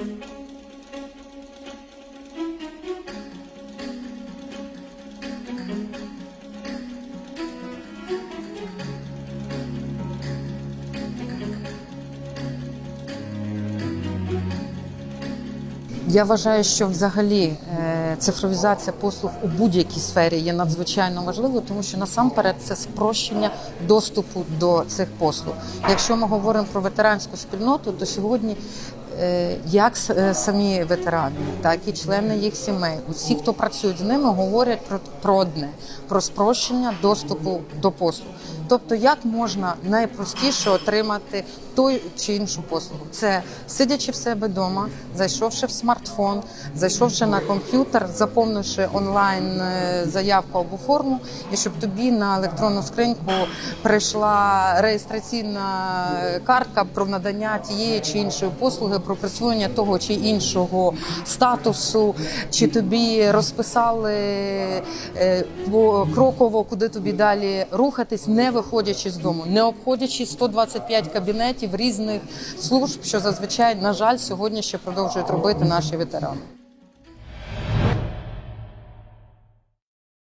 Thank you. Я вважаю, що взагалі е, цифровізація послуг у будь-якій сфері є надзвичайно важливою, тому що насамперед це спрощення доступу до цих послуг. Якщо ми говоримо про ветеранську спільноту, то сьогодні е, як е, самі ветерани, так і члени їх сімей, усі, хто працюють з ними, говорять про, одне про спрощення доступу до послуг. Тобто, як можна найпростіше отримати той чи іншу послугу? Це сидячи в себе вдома, зайшовши в смартфон, зайшовши на комп'ютер, заповнивши онлайн е, заявку або форму, і щоб тобі на електронну скриньку прийшла реєстраційна картка про надання тієї чи іншої послуги, про присвоєння того чи іншого статусу, чи тобі розписали е, кроково, куди тобі далі рухатись, не виходячи з дому, не обходячи 125 кабінетів різних служб, що зазвичай, на жаль, сьогодні ще продовжують робити наші ветерани.